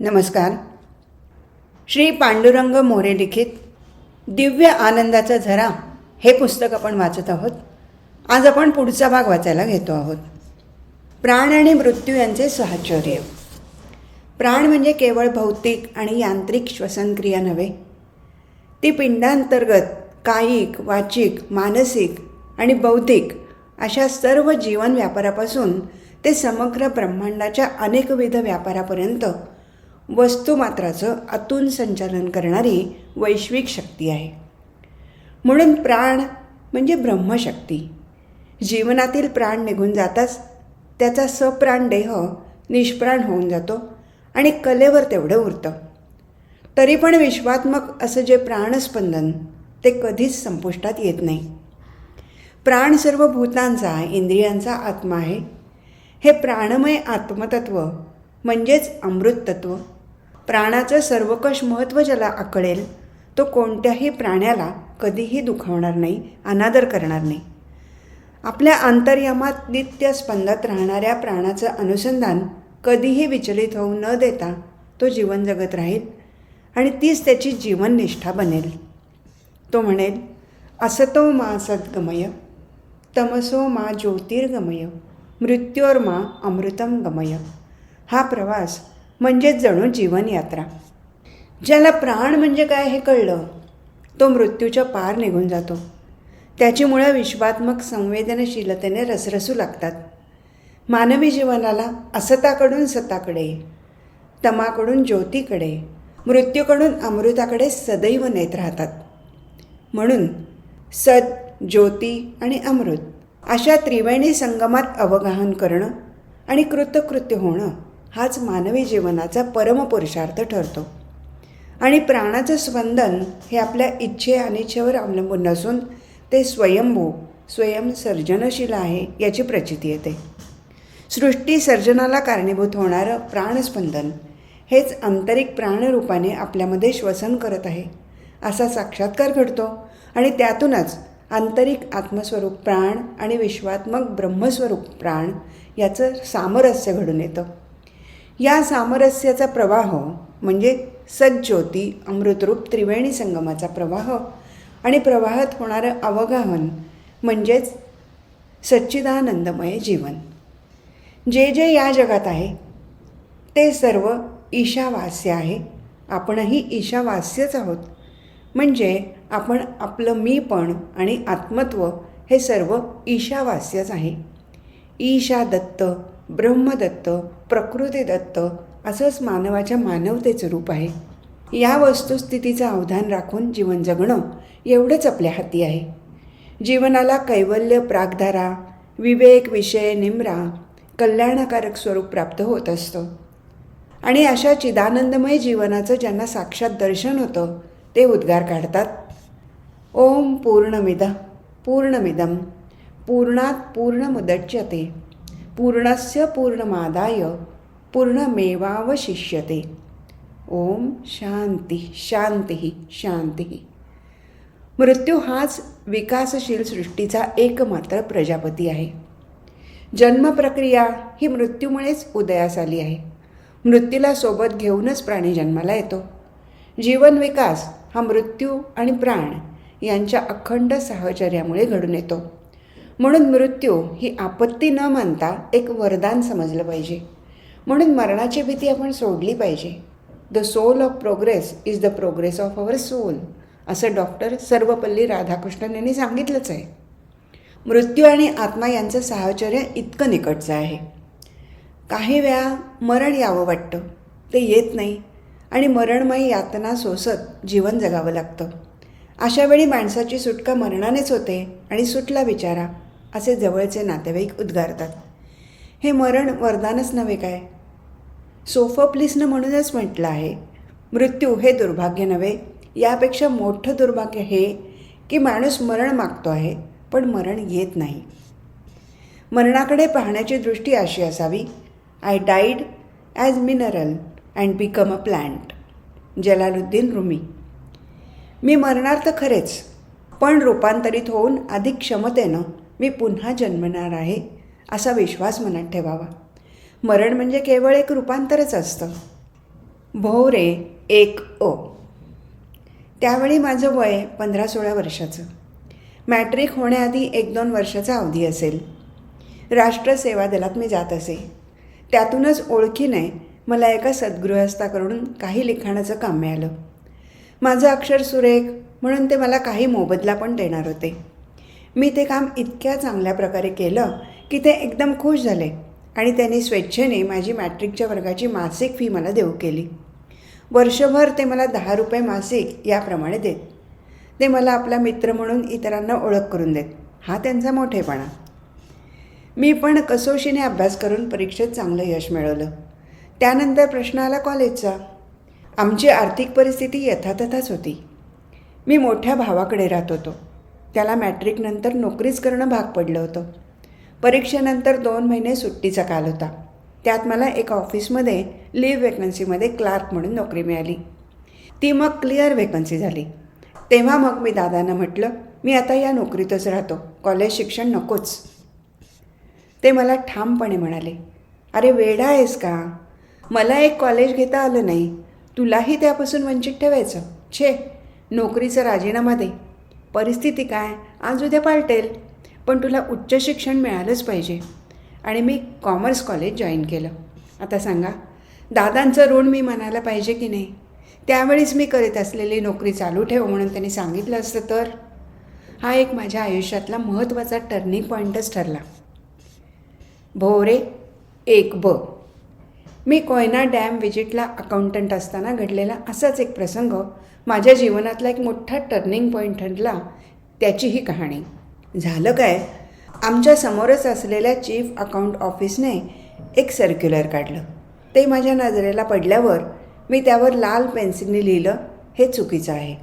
नमस्कार. श्री पांडुरंग मोरे लिखित दिव्य आनंदाचा झरा हे पुस्तक आपण वाचत आहोत. आज आपण पुढचा भाग वाचायला घेतो आहोत. प्राण आणि मृत्यू यांचे साहचर्य. प्राण म्हणजे केवळ भौतिक आणि यांत्रिक श्वसनक्रिया नव्हे ती पिंडांतर्गत कायिक वाचिक मानसिक आणि बौद्धिक अशा सर्व जीवन व्यापारापासून ते समग्र ब्रह्मांडाच्या अनेकविध व्यापारापर्यंत वस्तुमात्राचं आतून संचालन करणारी वैश्विक शक्ती आहे. म्हणून प्राण म्हणजे ब्रह्मशक्ती. जीवनातील प्राण निघून जाताच त्याचा सप्राण देह निष्प्राण होऊन जातो आणि कलेवर तेवढं उरतं. तरी पण विश्वात्मक असं जे प्राणस्पंदन ते कधीच संपुष्टात येत नाही. प्राण सर्व भूतांचा इंद्रियांचा आत्मा आहे. हे प्राणमय आत्मतत्व म्हणजेच अमृततत्व प्राणाचं सर्वकष महत्त्व ज्याला आकळेल तो कोणत्याही प्राण्याला कधीही दुखावणार नाही अनादर करणार नाही. आपल्या अंतर्यामात नित्य स्पंदात राहणाऱ्या प्राणाचं अनुसंधान कधीही विचलित होऊ न देता तो जीवन जगत राहील आणि तीच त्याची जीवननिष्ठा बनेल. तो म्हणेल असतो मा सद्गमय तमसो मा ज्योतिर्गमय मृत्योर्मा अमृतम गमय. हा प्रवास म्हणजेच जणू जीवनयात्रा. ज्याला प्राण म्हणजे काय हे कळलं तो मृत्यूच्या पार निघून जातो. त्याची मुळं विश्वात्मक संवेदनशीलतेने रसरसू लागतात. मानवी जीवनाला असताकडून सताकडे तमाकडून ज्योतीकडे मृत्यूकडून अमृताकडे सदैव नेत राहतात. म्हणून सद ज्योती आणि अमृत अशा त्रिवेणी संगमात अवगाहन करणं आणि कृतकृत्य होणं हाच मानवी जीवनाचा परमपुरुषार्थ ठरतो. आणि प्राणाचं स्पंदन हे आपल्या इच्छे अनिच्छेवर अवलंबून नसून ते स्वयंभू स्वयं सर्जनशील आहे याची प्रचिती येते. सृष्टी सर्जनाला कारणीभूत होणारं प्राणस्पंदन हेच आंतरिक प्राणरूपाने आपल्यामध्ये श्वसन करत आहे असा साक्षात्कार घडतो आणि त्यातूनच आंतरिक आत्मस्वरूप प्राण आणि विश्वात्मक ब्रह्मस्वरूप प्राण याचं सामरस्य घडून येतं. या सामरस्याचा प्रवाह म्हणजे सज्ज्योती अमृतरूप त्रिवेणी संगमाचा प्रवाह आणि प्रवाहात होणारं अवगाहन म्हणजेच सच्चिदानंदमय जीवन. जे जे या जगात आहे ते सर्व ईशावास्य आहे. आपणही ईशावास्यच आहोत. म्हणजे आपण आपलं मीपण आणि आत्मत्व हे सर्व ईशावास्यच आहे. ईशा दत्त ब्रह्मदत्त प्रकृती दत्त असंच मानवाच्या मानवतेचं रूप आहे. या वस्तुस्थितीचं अवधान राखून जीवन जगणं एवढंच आपल्या हाती आहे. जीवनाला कैवल्य प्रागधारा विवेक विषय निमरा कल्याणकारक स्वरूप प्राप्त होत असतं. आणि अशा चिदानंदमय जीवनाचं ज्यांना साक्षात दर्शन होतं ते उद्गार काढतात. ओम पूर्णमिद पूर्णमिदम पूर्णात पूर्ण मुदच्यते पूर्णस्य पूर्णमादाय पूर्णमेवावशिष्यते। ओम शांती शांती शांती। मृत्यू हाच विकासशील सृष्टीचा एकमात्र प्रजापती आहे. जन्मप्रक्रिया ही मृत्यूमुळेच उदयास आली आहे. मृत्यूला सोबत घेऊनच प्राणी जन्माला येतो. जीवन विकास हा मृत्यू आणि प्राण यांच्या अखंड साहचर्यामुळे घडून येतो. म्हणून मृत्यू ही आपत्ती न मानता एक वरदान समजलं पाहिजे. म्हणून मरणाची भीती आपण सोडली पाहिजे. The soul of progress is the progress of our soul असं डॉक्टर सर्वपल्ली राधाकृष्णन यांनी सांगितलंच आहे. मृत्यू आणि आत्मा यांचं साहचर्य इतकं निकटचं आहे. काही वेळा मरण यावं वाटतं ते येत नाही आणि मरणमयी यातना सोसत जीवन जगावं लागतं. अशावेळी माणसाची सुटका मरणानेच होते आणि सुटला बिचारा. असे जवळचे नातेवाईक उद्गारतात. हे मरण वरदानच नव्हे काय? सोफोप्लिसनं म्हणूनच म्हटलं आहे मृत्यू हे दुर्भाग्य नव्हे यापेक्षा मोठं दुर्भाग्य हे की माणूस मरण मागतो आहे पण मरण येत नाही. मरणाकडे पाहण्याची दृष्टी अशी असावी I died as mineral and become a plant Jalaluddin Rumi. मी मरणार तर खरेच पण रूपांतरित होऊन अधिक क्षमतेनं मी पुन्हा जन्मणार आहे असा विश्वास मनात ठेवावा. मरण म्हणजे केवळ एक रूपांतरच असतं. भोवरे एक ओ. त्यावेळी माझं वय पंधरा सोळा वर्षाचं. मॅट्रिक होण्याआधी एक दोन वर्षाचा अवधी असेल. राष्ट्र सेवा दलात मी जात असे. त्यातूनच ओळखीने मला एका सद्गृहस्थाकडून काही लिखाणाचं काम मिळालं. माझं अक्षर सुरेख म्हणून ते मला काही मोबदला पण देणार होते. मी ते काम इतक्या चांगल्या प्रकारे केलं की ते एकदम खुश झाले आणि त्यांनी स्वेच्छेने माझी मॅट्रिकच्या वर्गाची मासिक फी मला देऊ केली. वर्षभर ते मला दहा रुपये मासिक याप्रमाणे देत. ते मला आपला मित्र म्हणून इतरांना ओळख करून देत. हा त्यांचा मोठेपणा. मी पण कसोशीने अभ्यास करून परीक्षेत चांगलं यश मिळवलं. त्यानंतर प्रश्न आला कॉलेजचा. आमची आर्थिक परिस्थिती यथातथाच होती. मी मोठ्या भावाकडे राहत होतो. त्याला मॅट्रिकनंतर नोकरीच करणं भाग पडलं होतं. परीक्षेनंतर दोन महिने सुट्टीचा काल होता. त्यात मला एका ऑफिसमध्ये लिव्ह वेकन्सीमध्ये क्लार्क म्हणून नोकरी मिळाली. ती मग क्लिअर वेकन्सी झाली. तेव्हा मग मी दादांना म्हटलं मी आता या नोकरीतच राहतो. कॉलेज शिक्षण नकोच. ते मला ठामपणे म्हणाले अरे वेडा आहेस का? मला एक कॉलेज घेता आलं नाही. तुलाही त्यापासून वंचित ठेवायचं. छे नोकरीचा राजीनामा दे. परिस्थिती काय? आज उद्या पालटेल. पण तुला उच्च शिक्षण मिळालंच पाहिजे. आणि मी कॉमर्स कॉलेज जॉईन केलं. आता सांगा दादांचं ऋण मी म्हणायला पाहिजे की नाही? त्यावेळीच मी करीत असलेली नोकरी चालू ठेव म्हणून त्यांनी सांगितलं असतं तर? हा एक माझ्या आयुष्यातला महत्त्वाचा टर्निंग पॉईंटच ठरला. भोवरे एक ब. मी कोयना डॅम विजिटला अकाउंटंट असताना घडलेला असाच एक प्रसंग माझ्या जीवनातला एक मोठा टर्निंग पॉईंट ठरला त्याची ही कहाणी. झालं काय? आमच्या समोरच असलेल्या चीफ अकाउंट ऑफिसने एक सर्क्युलर काढलं. ते माझ्या नजरेला पडल्यावर मी त्यावर लाल पेन्सिलने लिहिलं हे चुकीचं आहे.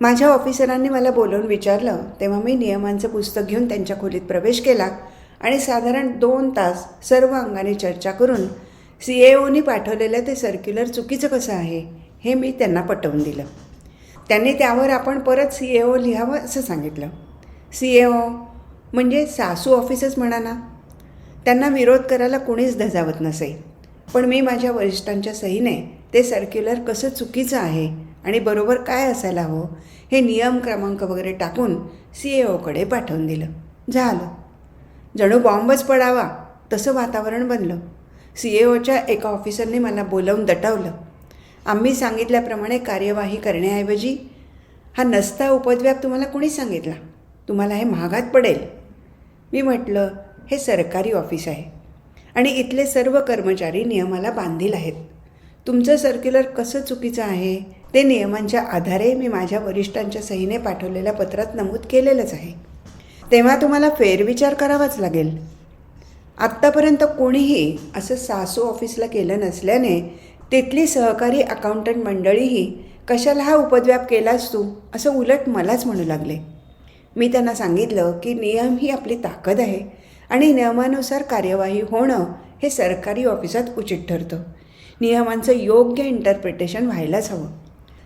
माझ्या ऑफिसरांनी मला बोलवून विचारलं तेव्हा मी नियमांचं पुस्तक घेऊन त्यांच्या खोलीत प्रवेश केला आणि साधारण दोन तास सर्व अंगाने चर्चा करून सी ए ओनी पाठवलेलं ते सर्क्युलर चुकीचं कसं आहे हे मी त्यांना पटवून दिलं. त्यांनी त्यावर आपण परत सी ए ओ लिहावं असं सांगितलं. सी ए ओ म्हणजे सासू ऑफिसच म्हणा ना. त्यांना विरोध करायला कुणीच धजावत नसे. पण मी माझ्या वरिष्ठांच्या सहीने ते सर्क्युलर कसं चुकीचं आहे आणि बरोबर काय असायला हवं हे नियम क्रमांक वगैरे टाकून सी ए ओकडे पाठवून दिलं. झालं. जणू बॉम्बच पडावा तसं वातावरण बनलं. सी ए ओच्या एका ऑफिसरने मला बोलावून दटावलं. आम्ही सांगितल्याप्रमाणे कार्यवाही करण्याऐवजी हा नसता उपद्व्याप तुम्हाला कुणी सांगितला? तुम्हाला हे महागात पडेल. मी म्हटलं हे सरकारी ऑफिस आहे आणि इथले सर्व कर्मचारी नियमाला बांधील आहेत. तुमचं सर्क्युलर कसं चुकीचं आहे ते नियमांच्या आधारे मी माझ्या वरिष्ठांच्या सहीने पाठवलेल्या पत्रात नमूद केलेलंच आहे. तेव्हा तुम्हाला फेरविचार करावाच लागेल. आत्तापर्यंत कोणीही असं सासू ऑफिसला केलं नसल्याने तिथली सहकारी अकाउंटंट मंडळीही कशाला हा उपद्व्याप केलास तू? असं उलट मलाच म्हणू लागले. मी त्यांना सांगितलं की नियम ही आपली ताकद आहे आणि नियमानुसार कार्यवाही होणं हे सरकारी ऑफिसात उचित ठरतं. नियमांचं योग्य इंटरप्रिटेशन व्हायलाच हवं.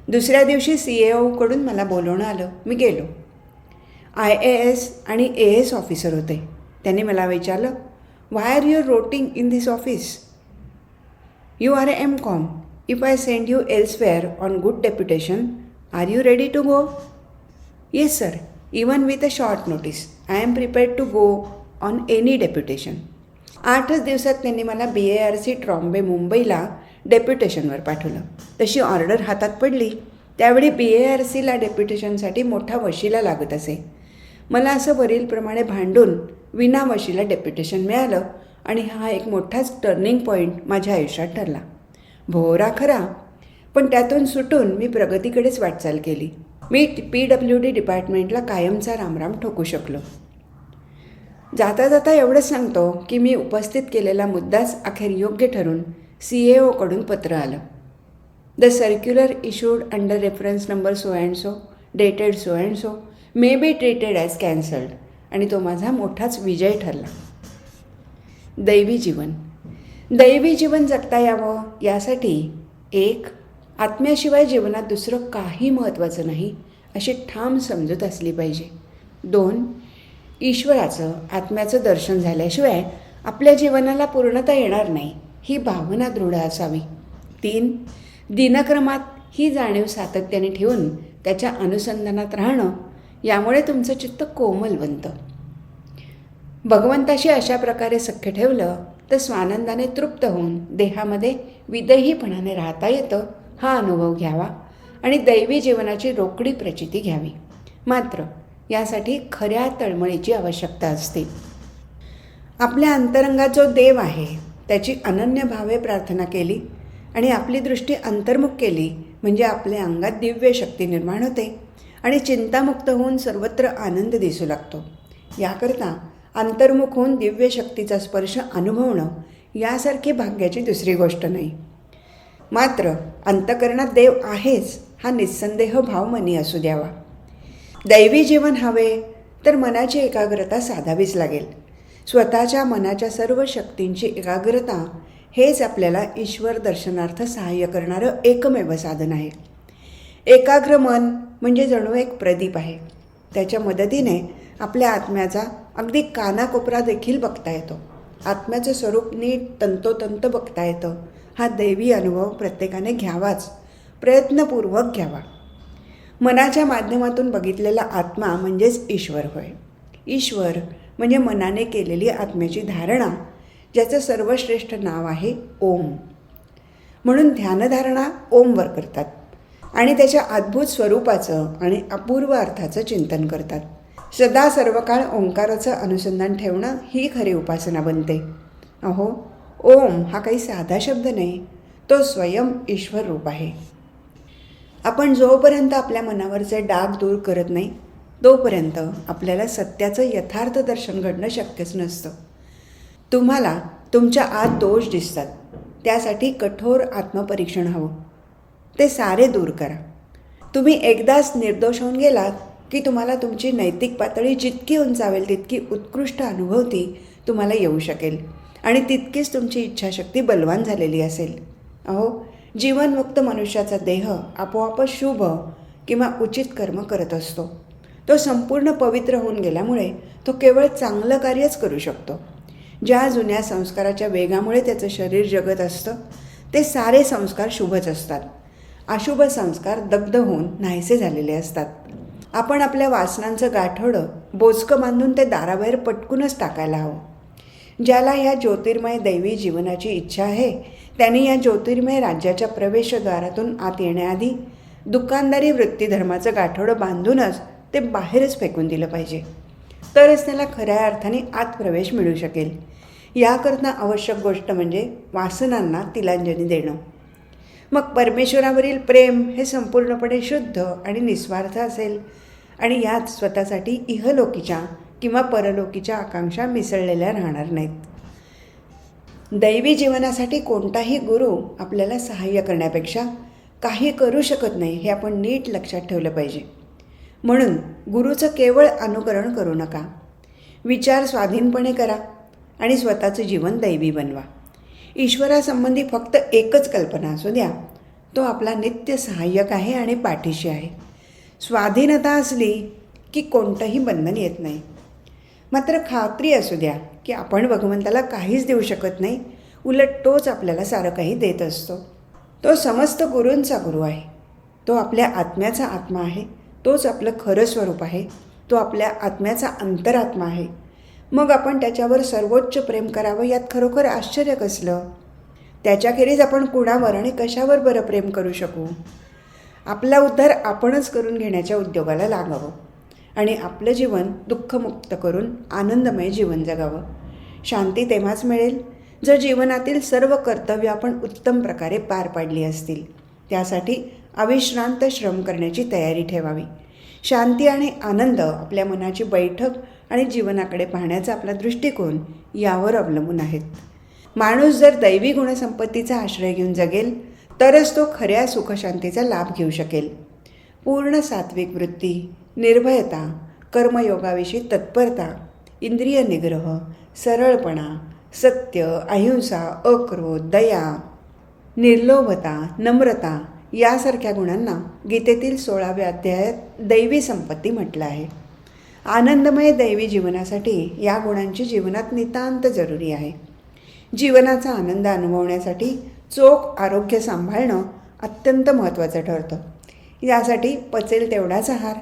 दुसऱ्या दिवशी सी ए ओकडून मला बोलवणं आलं. मी गेलो. आय ए एस आणि ए एस ऑफिसर होते. त्यांनी मला विचारलं Why are you rotting in this office you are M Com If I send you elsewhere on good deputation are you ready to go yes sir Even with a short notice I am prepared to go on any deputation आठच दिवसात त्यांनी मला B A R C Trombay मुंबईला डेप्युटेशनवर पाठवलं. तशी order हातात पडली. त्यावेळी बी ए आर सीला डेप्युटेशनसाठी मोठा वशिला लागत असे. मला असं वरीलप्रमाणे भांडून विनावशीला डेप्युटेशन मिळालं आणि हा एक मोठाच टर्निंग पॉईंट माझ्या आयुष्यात ठरला. भोवरा खरा पण त्यातून सुटून मी प्रगतीकडेच वाटचाल केली. मी पी डब्ल्यू डी डिपार्टमेंटला कायमचा रामराम ठोकू शकलो. जाता जाता एवढंच सांगतो की मी उपस्थित केलेला मुद्दाच अखेर योग्य ठरून सी ए ओकडून पत्र आलं. The circular issued under reference number so and so dated so and so may be treated as cancelled आणि तो माझा मोठाच विजय ठरला. दैवी जीवन. दैवी जीवन जगता यावं यासाठी एक आत्म्याशिवाय जीवनात दुसरं काही महत्त्वाचं नाही अशी ठाम समजूत असली पाहिजे. दोन ईश्वराचं आत्म्याचं दर्शन झाल्याशिवाय आपल्या जीवनाला पूर्णता येणार नाही ही भावना दृढ असावी. तीन दिनक्रमात ही जाणीव सातत्याने ठेवून त्याच्या अनुसंधानात राहणं यामुळे तुमचं चित्त कोमल बनतं भगवंताशी अशा प्रकारे सख्य ठेवलं तर स्वानंदाने तृप्त होऊन देहामध्ये विदहीपणाने राहता येतं हा अनुभव घ्यावा आणि दैवी जीवनाची रोकडी प्रचिती घ्यावी. मात्र यासाठी खऱ्या तळमळीची आवश्यकता असते. आपल्या अंतरंगात जो देव आहे त्याची अनन्य भावे प्रार्थना केली आणि आपली दृष्टी अंतर्मुख केली म्हणजे आपल्या अंगात दिव्य शक्ती निर्माण होते. आणि चिंतामुक्त होऊन सर्वत्र आनंद दिसू लागतो. याकरता अंतर्मुख होऊन दिव्य शक्तीचा स्पर्श अनुभवणं यासारखी भाग्याची दुसरी गोष्ट नाही. मात्र अंतकरणात देव आहेच हा निस्संदेह भाव मनी असू द्यावा. दैवी जीवन हवे तर मनाची एकाग्रता साधावीच लागेल. स्वतःच्या मनाच्या सर्व शक्तींची एकाग्रता हेच आपल्याला ईश्वर दर्शनार्थ सहाय्य करणारं एकमेव साधन आहे. एकाग्र मन म्हणजे जणू एक प्रदीप आहे. त्याच्या मदतीने आपल्या आत्म्याचा अगदी कानाकोपरा देखील बघता येतो. आत्म्याचं स्वरूप नीट तंतोतंत बघता येतं. हा दैवी अनुभव प्रत्येकाने घ्यावाच. प्रयत्नपूर्वक घ्यावा. मनाच्या माध्यमातून बघितलेला आत्मा म्हणजेच ईश्वर होय. ईश्वर म्हणजे मनाने केलेली आत्म्याची धारणा ज्याचं सर्वश्रेष्ठ नाव आहे ओम. म्हणून ध्यानधारणा ओमवर करतात. आणि त्याच्या अद्भुत स्वरूपाचं आणि अपूर्व अर्थाचं चिंतन करतात. सदा सर्व काळ ओंकाराचं अनुसंधान ठेवणं ही खरी उपासना बनते. अहो ओम हा काही साधा शब्द नाही तो स्वयं ईश्वर रूप आहे. आपण जोपर्यंत आपल्या मनावरचे डाग दूर करत नाही तोपर्यंत आपल्याला सत्याचं यथार्थ दर्शन घडणं शक्यच नसतं. तुम्हाला तुमच्या आत दोष दिसतात. त्यासाठी कठोर आत्मपरीक्षण हवं. ते सारे दूर करा. तुम्ही एकदाच निर्दोष होऊन गेलात की तुम्हाला तुमची नैतिक पातळी जितकी उंचावेल तितकी उत्कृष्ट अनुभवती तुम्हाला येऊ शकेल. आणि तितकीच तुमची इच्छाशक्ती बलवान झालेली असेल. अहो जीवनमुक्त मनुष्याचा देह आपोआपच शुभ किंवा उचित कर्म करत असतो. तो संपूर्ण पवित्र होऊन गेल्यामुळे तो केवळ चांगलं कार्यच करू शकतो. ज्या जुन्या संस्काराच्या वेगामुळे त्याचं शरीर जगत असतं ते सारे संस्कार शुभच असतात. अशुभ संस्कार दग्ध होऊन नाहीसे झालेले असतात. आपण आपल्या वासनांचं गाठोडं बोचकं बांधून ते दाराबाहेर पटकूनच टाकायला हवं. ज्याला या ज्योतिर्मय दैवी जीवनाची इच्छा आहे त्यांनी या ज्योतिर्मय राज्याच्या प्रवेशद्वारातून आत येण्याआधी दुकानदारी वृत्तीधर्माचं गाठोडं बांधूनच ते बाहेरच फेकून दिलं पाहिजे. तरच त्याला खऱ्या अर्थाने आत प्रवेश मिळू शकेल. याकरता आवश्यक गोष्ट म्हणजे वासनांना तिलांजली देणं. मग परमेश्वरावरील प्रेम हे संपूर्णपणे शुद्ध आणि निस्वार्थ असेल. आणि यात स्वतःसाठी इहलोकीच्या किंवा परलोकीच्या आकांक्षा मिसळलेल्या राहणार नाहीत. दैवी जीवनासाठी कोणताही गुरु आपल्याला सहाय्य करण्यापेक्षा काही करू शकत नाही हे आपण नीट लक्षात ठेवलं पाहिजे. म्हणून गुरुचं केवळ अनुकरण करू नका. विचार स्वाधीनपणे करा आणि स्वतःचं जीवन दैवी बनवा. ईश्वरासंबंधी फक्त एकच कल्पना असू द्या. तो आपला नित्य सहाय्यक आहे आणि पाठीशी आहे. स्वाधीनता असली की कोणतंही बंधन येत नाही. मात्र खात्री असू द्या की आपण भगवंताला काहीच देऊ शकत नाही. उलट तोच आपल्याला सारं काही देत असतो. तो समस्त गुरूंचा गुरु आहे. तो आपल्या आत्म्याचा आत्मा आहे. तोच आपलं खरं स्वरूप आहे. तो आपल्या आत्म्याचा अंतरात्मा आहे. मग आपण त्याच्यावर सर्वोच्च प्रेम करावं यात खरोखर आश्चर्य कसलं? त्याच्याखेरीज आपण कुणावर आणि कशावर बरं प्रेम करू शकू? आपला उद्धार आपणच करून घेण्याच्या उद्योगाला लागावं आणि आपलं जीवन दुःखमुक्त करून आनंदमय जीवन जगावं. शांती तेव्हाच मिळेल जर जीवनातील सर्व कर्तव्य आपण उत्तम प्रकारे पार पाडली असतील. त्यासाठी अविश्रांत श्रम करण्याची तयारी ठेवावी. शांती आणि आनंद आपल्या मनाची बैठक आणि जीवनाकडे पाहण्याचा आपला दृष्टिकोन यावर अवलंबून आहेत. माणूस जर दैवी गुणसंपत्तीचा आश्रय घेऊन जगेल तरच तो खऱ्या सुखशांतीचा लाभ घेऊ शकेल. पूर्ण सात्विक वृत्ती निर्भयता कर्मयोगाविषयी तत्परता इंद्रिय निग्रह सरळपणा सत्य अहिंसा अक्रोध दया निर्लोभता नम्रता यासारख्या गुणांना गीतेतील सोळाव्या अध्यायात दैवी संपत्ती म्हटलं आहे. आनंदमय दैवी जीवनासाठी या गुणांची जीवनात नितांत जरुरी आहे. जीवनाचा आनंद अनुभवण्यासाठी चोख आरोग्य सांभाळणं अत्यंत महत्त्वाचं ठरतं. यासाठी पचेल तेवढाच आहार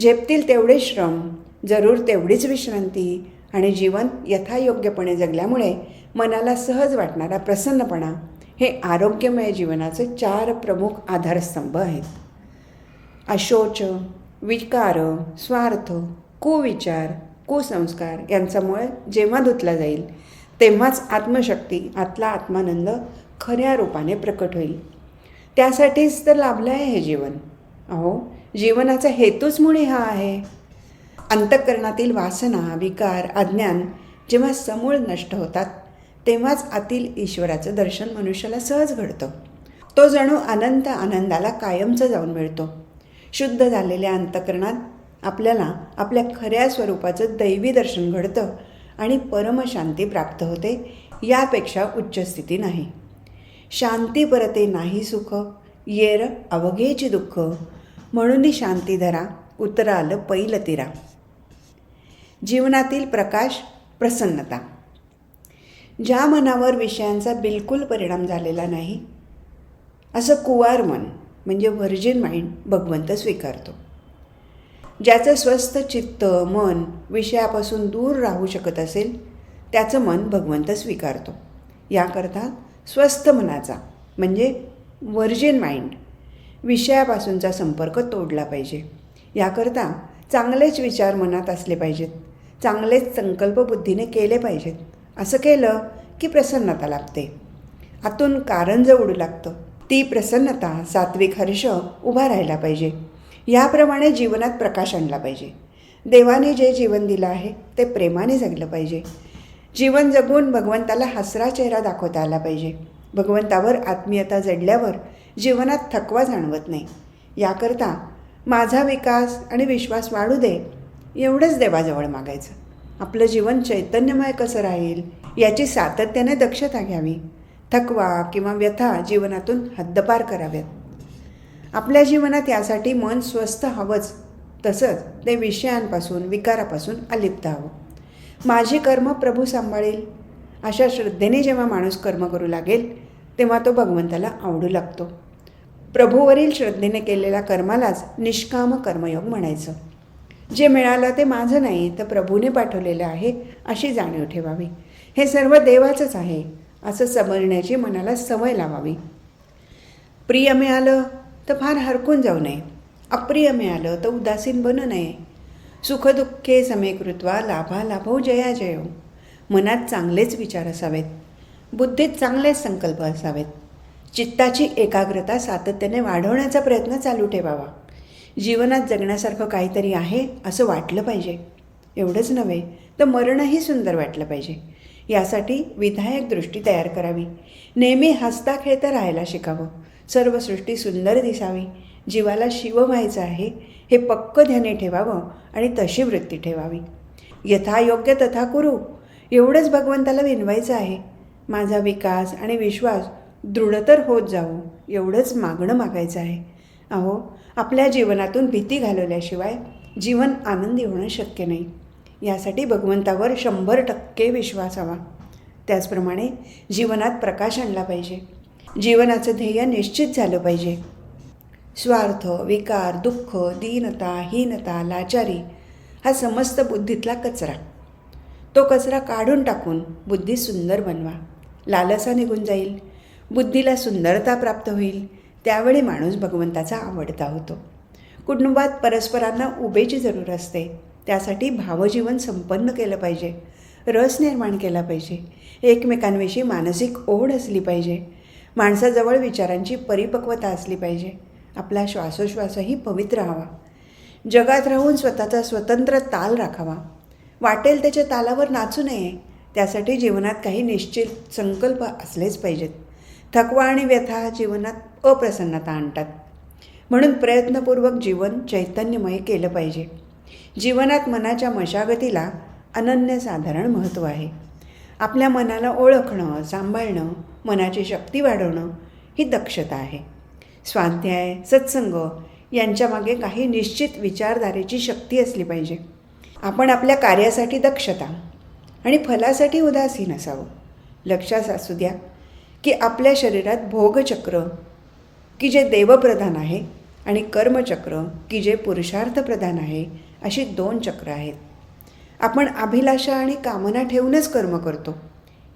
झेपतील तेवढे श्रम जरूर तेवढीच विश्रांती आणि जीवन यथायोग्यपणे जगल्यामुळे मनाला सहज वाटणारा प्रसन्नपणा हे आरोग्यमय जीवनाचे चार प्रमुख आधारस्तंभ आहेत. अशोच विकार स्वार्थ कुविचार कुसंस्कार यांच्यामुळे जेव्हा धुतला जाईल तेव्हाच आत्मशक्ती आतला आत्मानंद खऱ्या रूपाने प्रकट होईल. त्यासाठीच तर लाभलं आहे हे जीवन. अहो जीवनाचा हेतूच मुळे हा आहे. अंतःकरणातील वासना विकार अज्ञान जेव्हा समूळ नष्ट होतात तेव्हाच आतील ईश्वराचं दर्शन मनुष्याला सहज घडतं. तो जणू अनंत आनंदाला कायमचं जाऊन मिळतो. शुद्ध झालेल्या अंतःकरणात आपल्याला आपल्या खऱ्या स्वरूपाचं दैवी दर्शन घडतं आणि परमशांती प्राप्त होते यापेक्षा उच्च स्थिती नाही. शांती परते नाही सुख येर अवघेची दुःख. म्हणून शांती धरा उतराल पैल तिरा. जीवनातील प्रकाश प्रसन्नता. ज्या मनावर विषयांचा बिलकुल परिणाम झालेला नाही असं कुवार मन म्हणजे व्हर्जिन माइंड भगवंत स्वीकारतो. ज्याचं स्वस्थ चित्त मन विषयापासून दूर राहू शकत असेल त्याचं मन भगवंत स्वीकारतो. याकरता स्वस्थ मनाचा म्हणजे व्हर्जिन माइंड विषयापासूनचा संपर्क तोडला पाहिजे. याकरता चांगलेच विचार मनात असले पाहिजेत. चांगलेच संकल्प बुद्धीने केले पाहिजेत. असं केलं की प्रसन्नता लागते आतून कारंज उडू लागतं ती प्रसन्नता सात्विक हर्ष उभा राहायला पाहिजे. याप्रमाणे जीवनात प्रकाश आणला पाहिजे. देवाने जे जीवन दिलं आहे ते प्रेमाने जगलं पाहिजे. जीवन जगून भगवंताला हसरा चेहरा दाखवता आला पाहिजे. भगवंतावर आत्मीयता जडल्यावर जीवनात थकवा जाणवत नाही. याकरता माझा विकास आणि विश्वास वाढू दे एवढंच देवाजवळ मागायचं. आपलं जीवन चैतन्यमय कसं राहील याची सातत्याने दक्षता घ्यावी. थकवा किंवा व्यथा जीवनातून हद्दपार कराव्यात. आपल्या जीवनात यासाठी मन स्वस्थ हवंच. तसंच ते विषयांपासून विकारापासून अलिप्त हवं. माझी कर्म प्रभू सांभाळेल. अशा श्रद्धेने जेव्हा माणूस कर्म करू लागेल तेव्हा तो भगवंताला आवडू लागतो. प्रभूवरील श्रद्धेने केलेल्या कर्मालाच निष्काम कर्मयोग म्हणायचं. जे मिळालं ते माझं नाही तर प्रभूने पाठवलेलं आहे अशी जाणीव ठेवावी. हे सर्व देवाचंच आहे असं समजण्याची मनाला सवय लावावी. प्रिय मिळालं तर फार हरकून जाऊ नये. अप्रिय मिळालं तर उदासीन बनू नये. सुखदुःखे समेकृत्वा लाभा लाभो जया जयो. मनात चांगलेच विचार असावेत. बुद्धीत चांगलेच संकल्प असावेत. चित्ताची एकाग्रता सातत्याने वाढवण्याचा प्रयत्न चालू ठेवावा. जीवनात जगण्यासारखं काहीतरी आहे असं वाटलं पाहिजे. एवढंच नव्हे तर मरणही सुंदर वाटलं पाहिजे. यासाठी विधायक दृष्टी तयार करावी. नेहमी हसता खेळता राहायला शिकावं. सर्व सृष्टी सुंदर दिसावी. जीवाला शिव व्हायचं आहे हे पक्क ध्याने ठेवावं आणि तशी वृत्ती ठेवावी. यथायोग्य तथा कुरू. एवढंच भगवंताला विनवायचं आहे. माझा विकास आणि विश्वास दृढतर होत जावो एवढंच मागणं मागायचं आहे. अहो आपल्या जीवनातून भीती घालवल्याशिवाय जीवन आनंदी होणं शक्य नाही. यासाठी भगवंतावर शंभर टक्के विश्वास हवा. त्याचप्रमाणे जीवनात प्रकाश आणला पाहिजे. जीवनाचं ध्येय निश्चित झालं पाहिजे. स्वार्थ विकार दुःख दीनता हीनता लाचारी हा समस्त बुद्धीतला कचरा. तो कचरा काढून टाकून बुद्धी सुंदर बनवा. लालसा निघून जाईल. बुद्धीला सुंदरता प्राप्त होईल. त्यावेळी माणूस भगवंताचा आवडता होतो. कुटुंबात परस्परांना उभेची जरूर असते. त्यासाठी भावजीवन संपन्न केलं पाहिजे. रस निर्माण केला पाहिजे. एकमेकांविषयी मानसिक ओढ असली पाहिजे. माणसाजवळ विचारांची परिपक्वता असली पाहिजे. आपला श्वासोश्वासही पवित्र हवा. जगात राहून स्वतःचा स्वतंत्र ताल राखावा. वाटेल त्याच्या तालावर नाचू नये. त्यासाठी जीवनात काही निश्चित संकल्प असलेच पाहिजेत. थकवा आणि व्यथा जीवनात अप्रसन्नता आणतात. म्हणून प्रयत्नपूर्वक जीवन चैतन्यमय केलं पाहिजे. जीवनात मनाच्या मशागतीला अनन्यसाधारण महत्त्व आहे. आपल्या मनाला ओळखणं सांभाळणं मनाची शक्ती वाढवणं ही दक्षता आहे. स्वाध्याय सत्संग यांच्यामागे काही निश्चित विचारधारेची शक्ती असली पाहिजे. आपण आपल्या कार्यासाठी दक्षता आणि फलासाठी उदासीन असावं. लक्षात असू द्या की आपल्या शरीरात भोगचक्र की जे देवप्रधान आहे आणि कर्मचक्र की जे पुरुषार्थप्रधान आहे अशी दोन चक्र आहेत. आपण अभिलाषा आणि कामना ठेवूनच कर्म करतो.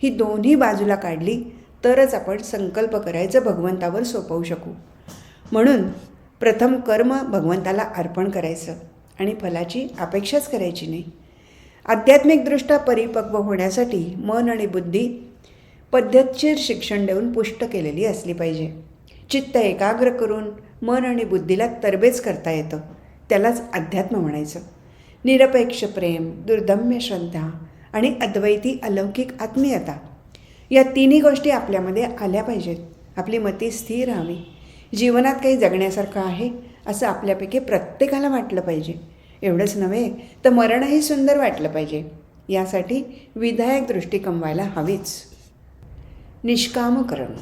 ही दोन्ही बाजूला काढली तरच आपण संकल्प करायचं भगवंतावर सोपवू शकू. म्हणून प्रथम कर्म भगवंताला अर्पण करायचं आणि फलाची अपेक्षाच करायची नाही. आध्यात्मिकदृष्ट्या परिपक्व होण्यासाठी मन आणि बुद्धी पद्धतशीर शिक्षण देऊन पुष्ट केलेली असली पाहिजे. चित्त एकाग्र करून मन आणि बुद्धीला तरबेज करता येतं त्यालाच अध्यात्म म्हणायचं. निरपेक्ष प्रेम दुर्दम्य श्रद्धा आणि अद्वैती अलौकिक आत्मीयता या तिन्ही गोष्टी आपल्यामध्ये आल्या पाहिजेत. आपली मती स्थिर हवी. जीवनात काही जगण्यासारखं आहे असं आपल्यापैकी प्रत्येकाला वाटलं पाहिजे. एवढंच नव्हे तर मरणही सुंदर वाटलं पाहिजे. यासाठी विधायक दृष्टी कमवायला हवीच. निष्काम करणं.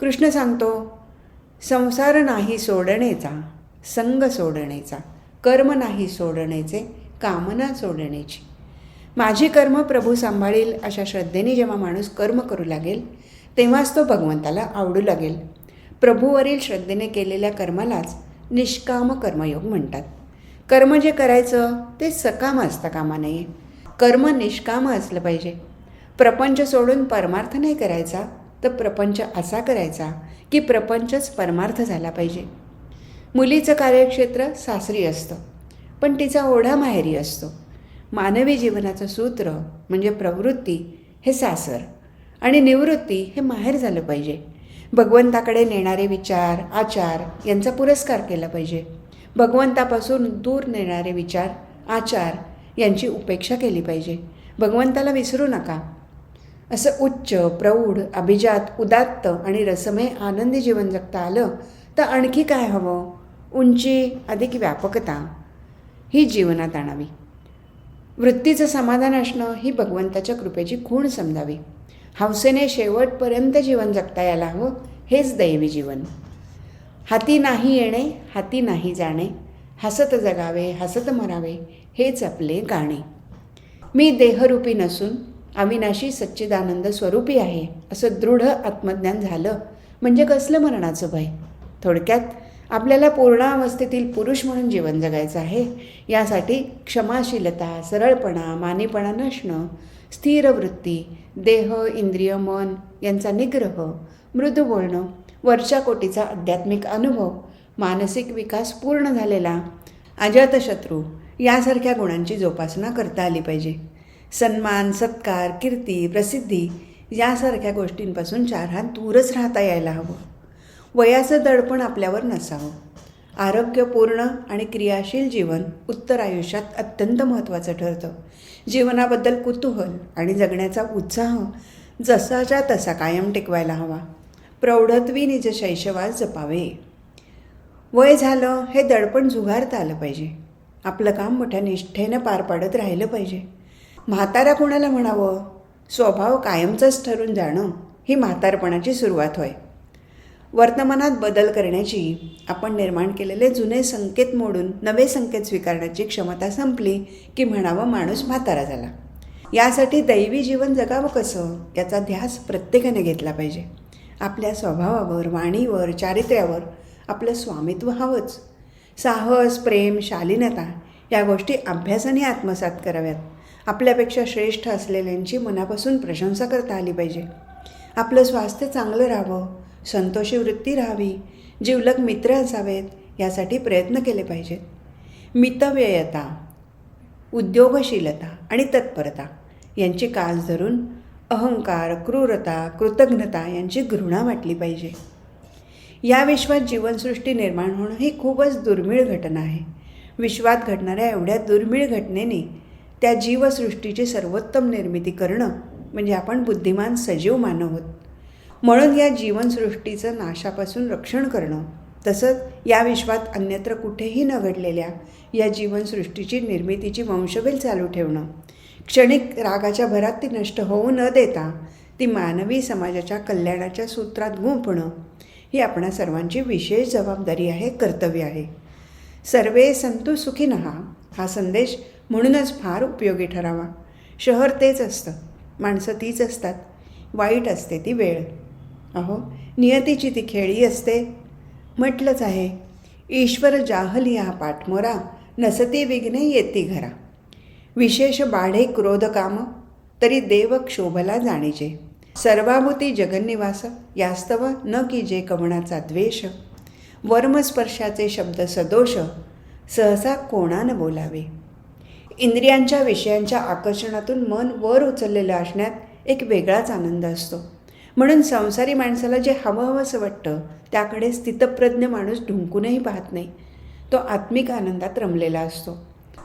कृष्ण सांगतो संसार नाही सोडणेचा संग सोडणेचा. कर्म नाही सोडण्याचे कामना सोडण्याची माझी कर्म प्रभू सांभाळील अशा श्रद्धेने जेव्हा माणूस कर्म करू लागेल तेव्हाच तो भगवंताला आवडू लागेल. प्रभूवरील श्रद्धेने केलेल्या कर्मालाच निष्काम कर्मयोग म्हणतात. कर्म जे करायचं ते सकाम असता कामा नये कर्म निष्काम असलं पाहिजे. प्रपंच सोडून परमार्थ नाही करायचा तर प्रपंच असा करायचा की प्रपंचच परमार्थ झाला पाहिजे. मुलीचं कार्यक्षेत्र सासरी असतं पण तिचा ओढा माहेरी असतो. मानवी जीवनाचं सूत्र म्हणजे प्रवृत्ती हे सासर आणि निवृत्ती हे माहेर झालं पाहिजे. भगवंताकडे नेणारे विचार आचार यांचा पुरस्कार केला पाहिजे. भगवंतापासून दूर नेणारे विचार आचार यांची उपेक्षा केली पाहिजे. भगवंताला विसरू नका. असं उच्च प्रौढ अभिजात उदात्त आणि रसमय आनंदी जीवन जगता आलं तर आणखी काय हवं? उंची अधिक व्यापकता ही जीवनात आणावी. वृत्तीचं समाधान असणं ही भगवंताच्या कृपेची खूण समजावी. हौसेने शेवटपर्यंत जीवन जगता यायला हवं हेच दैवी जीवन. हाती नाही येणे हाती नाही जाणे हसत जगावे हसत मरावे हेच आपले गाणे. मी देहरूपी नसून अविनाशी सच्चिदानंद स्वरूपी आहे असं दृढ आत्मज्ञान झालं म्हणजे कसलं मरणाचं भय? थोडक्यात आपल्याला पूर्णावस्थेतील पुरुष म्हणून जीवन जगायचं आहे. यासाठी क्षमाशीलता सरळपणा मानेपणा नसणं स्थिर वृत्ती देह इंद्रिय मन यांचा निग्रह मृदू बोलणं वरच्या कोटीचा आध्यात्मिक अनुभव मानसिक विकास पूर्ण झालेला अजातशत्रू यासारख्या गुणांची जोपासना करता आली पाहिजे. सन्मान सत्कार कीर्ती प्रसिद्धी यासारख्या गोष्टींपासून चार हात दूरच राहता यायला हवं. वयाचं दडपण आपल्यावर नसावं. आरोग्यपूर्ण आणि क्रियाशील जीवन उत्तर आयुष्यात अत्यंत महत्त्वाचं ठरतं. जीवनाबद्दल कुतूहल आणि जगण्याचा उत्साह जसाच्या तसा कायम टिकवायला हवा. प्रौढत्वी निज शैशवात जपावे. वय झालं हे दडपण झुगारता आलं पाहिजे. आपलं काम मोठ्या निष्ठेनं पार पाडत राहिलं पाहिजे. म्हातारा कोणाला म्हणावं? स्वभाव कायमचंच ठरून जाणं ही म्हातारपणाची सुरुवात होय. वर्तमानात बदल करण्याची आपण निर्माण केलेले जुने संकेत मोडून नवे संकेत स्वीकारण्याची क्षमता संपली की म्हणावं माणूस म्हातारा झाला. यासाठी दैवी जीवन जगावं कसं याचा ध्यास प्रत्येकाने घेतला पाहिजे. आपल्या स्वभावावर वाणीवर चारित्र्यावर आपलं स्वामित्व हवंच. साहस प्रेम शालीनता या गोष्टी अभ्यासाने आत्मसात कराव्यात. आपल्यापेक्षा श्रेष्ठ असलेल्यांची मनापासून प्रशंसा करता आली पाहिजे. आपलं स्वास्थ्य चांगलं राहावं संतोषी वृत्ती राहावी जिवलग मित्र असावेत यासाठी प्रयत्न केले पाहिजेत. मितव्ययता उद्योगशीलता आणि तत्परता यांची कास धरून अहंकार क्रूरता कृतज्ञता यांची घृणा वाटली पाहिजे. या विश्वात जीवनसृष्टी निर्माण होणं ही खूपच दुर्मिळ घटना आहे. विश्वात घडणाऱ्या एवढ्या दुर्मिळ घटनेने त्या जीवसृष्टीची सर्वोत्तम निर्मिती करणं म्हणजे आपण बुद्धिमान सजीव मानव होत म्हणून या जीवनसृष्टीचं नाशापासून रक्षण करणं तसंच या विश्वात अन्यत्र कुठेही न घडलेल्या या जीवनसृष्टीची निर्मितीची वंशवेल चालू ठेवणं. क्षणिक रागाच्या भरात ती नष्ट होऊ न देता ती मानवी समाजाच्या कल्याणाच्या सूत्रात गुंफणं ही आपणा सर्वांची विशेष जबाबदारी आहे कर्तव्य आहे. सर्वे संतु सुखीनहा हा संदेश म्हणूनच फार उपयोगी ठरावा. शहर तेच असतं माणसं तीच असतात वाईट असते ती वेळ. अहो नियतीची ती खेळी असते. म्हटलंच आहे ईश्वर जाहली हा पाठमोरा नसती विघ्ने येती घरा. विशेष बाढे क्रोध काम तरी देव क्षोभला जाणीजे. सर्वाभूती जगन्निवास यास्तव न की जे कवणाचा द्वेष. वर्मस्पर्शाचे शब्द सदोष सहसा कोणानं बोलावे? इंद्रियांच्या विषयांच्या आकर्षणातून मन वर उचललेलं असण्यात एक वेगळाच आनंद असतो. म्हणून संसारी माणसाला जे हवं हवंसं वाटतं त्याकडे स्थितप्रज्ञ माणूस ढुंकूनही पाहत नाही. तो आत्मिक आनंदात रमलेला असतो.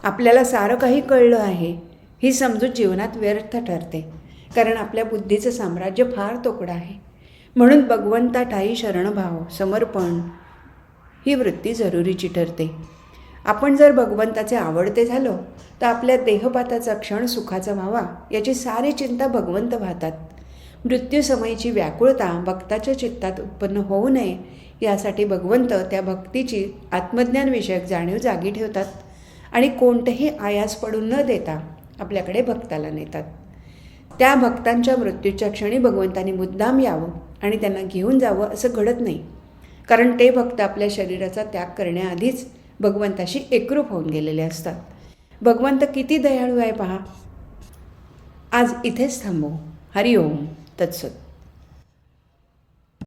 आपल्याला सारं काही कळलं आहे ही समजूत जीवनात व्यर्थ ठरते. कारण आपल्या बुद्धीचं साम्राज्य फार तोकडं आहे. म्हणून भगवंता ठाई शरणभाव समर्पण ही वृत्ती जरुरीची ठरते. आपण जर भगवंताचे आवडते झालो तर आपल्या देहपाताचा क्षण सुखाचा व्हावा याची सारी चिंता भगवंत वाहतात मृत्यूसमयीची व्याकुळता भक्ताच्या चित्तात उत्पन्न होऊ नये यासाठी भगवंत त्या भक्तीची आत्मज्ञानविषयक जाणीव जागी ठेवतात आणि कोणतेही आयास पडून न देता आपल्याकडे भक्ताला नेतात. त्या भक्तांच्या मृत्यूच्या क्षणी भगवंतांनी मुद्दाम यावं आणि त्यांना घेऊन जावं असं घडत नाही. कारण ते भक्त आपल्या शरीराचा त्याग करण्याआधीच भगवंताशी एकरूप होऊन गेलेले असतात. भगवंत किती दयाळू आहे पहा. आज इथेच थांबू. हरिओम. तत्सत